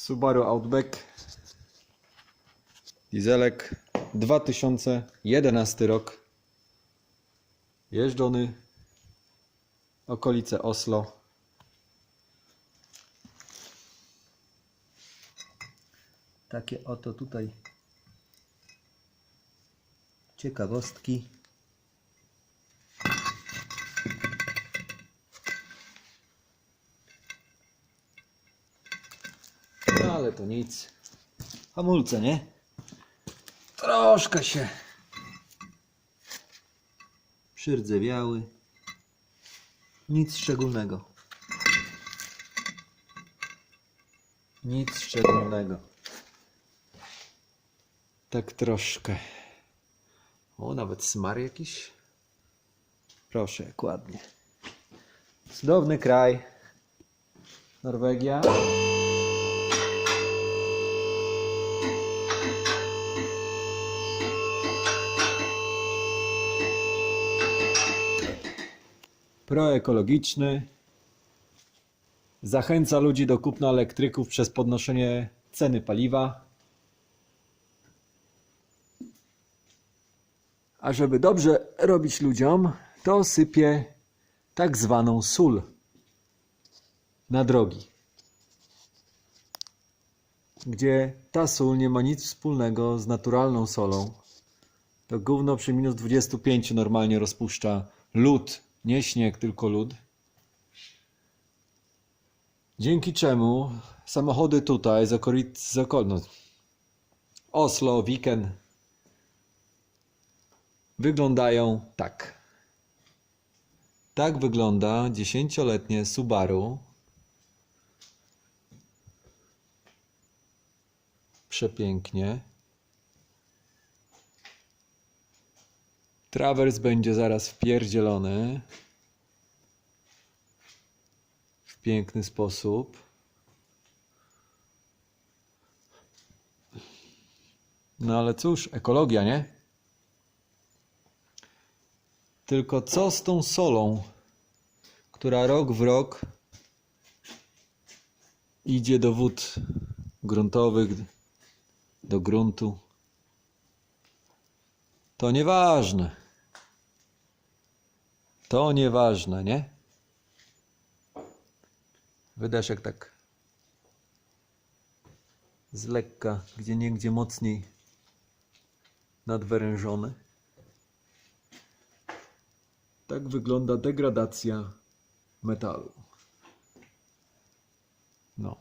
Subaru Outback. Dieselek 2011 rok. Jeżdżony. Okolice Oslo. Takie oto tutaj ciekawostki. Ale to nic. Hamulce, nie? Troszkę się przyrdzewiały. Nic szczególnego. Nic szczególnego. Tak troszkę. O, nawet smar jakiś. Proszę, ładnie. Cudowny kraj. Norwegia. Proekologiczny, zachęca ludzi do kupna elektryków przez podnoszenie ceny paliwa. A żeby dobrze robić ludziom, to sypie tak zwaną sól na drogi, gdzie ta sól nie ma nic wspólnego z naturalną solą. To gówno przy minus 25 normalnie rozpuszcza lód, nie śnieg, tylko lód. Dzięki czemu samochody tutaj z okolic, z no, Oslo, Viken wyglądają tak. Tak wygląda dziesięcioletnie Subaru. Przepięknie. Trawers będzie zaraz wpierdzielony w piękny sposób. No ale cóż, ekologia, nie? Tylko co z tą solą, która rok w rok idzie do wód gruntowych, do gruntu? To nieważne. To nieważne, nie? Wydeszek tak z lekka, gdzie niegdzie mocniej nadwyrężony. Tak wygląda degradacja metalu. No.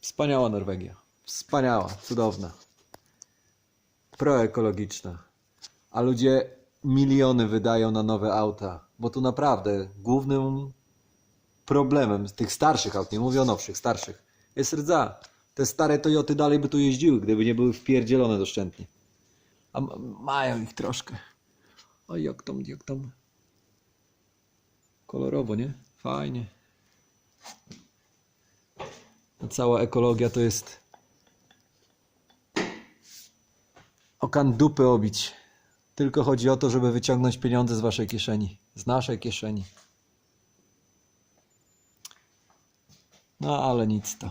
Wspaniała Norwegia. Wspaniała, cudowna. Proekologiczna. A ludzie miliony wydają na nowe auta, bo tu naprawdę głównym problemem tych starszych aut, nie mówię o nowszych, starszych, jest rdza. Te stare Toyoty dalej by tu jeździły, gdyby nie były wpierdzielone doszczętnie. A mają ich troszkę. Oj, jak tam, jak tam. Kolorowo, nie? Fajnie. A cała ekologia to jest okan dupy obić. Tylko chodzi o to, żeby wyciągnąć pieniądze z waszej kieszeni, z naszej kieszeni. No ale nic to.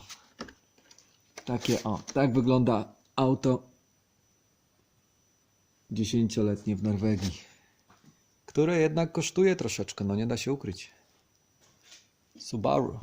Takie o, tak wygląda auto dziesięcioletnie w Norwegii, które jednak kosztuje troszeczkę, no nie da się ukryć. Subaru.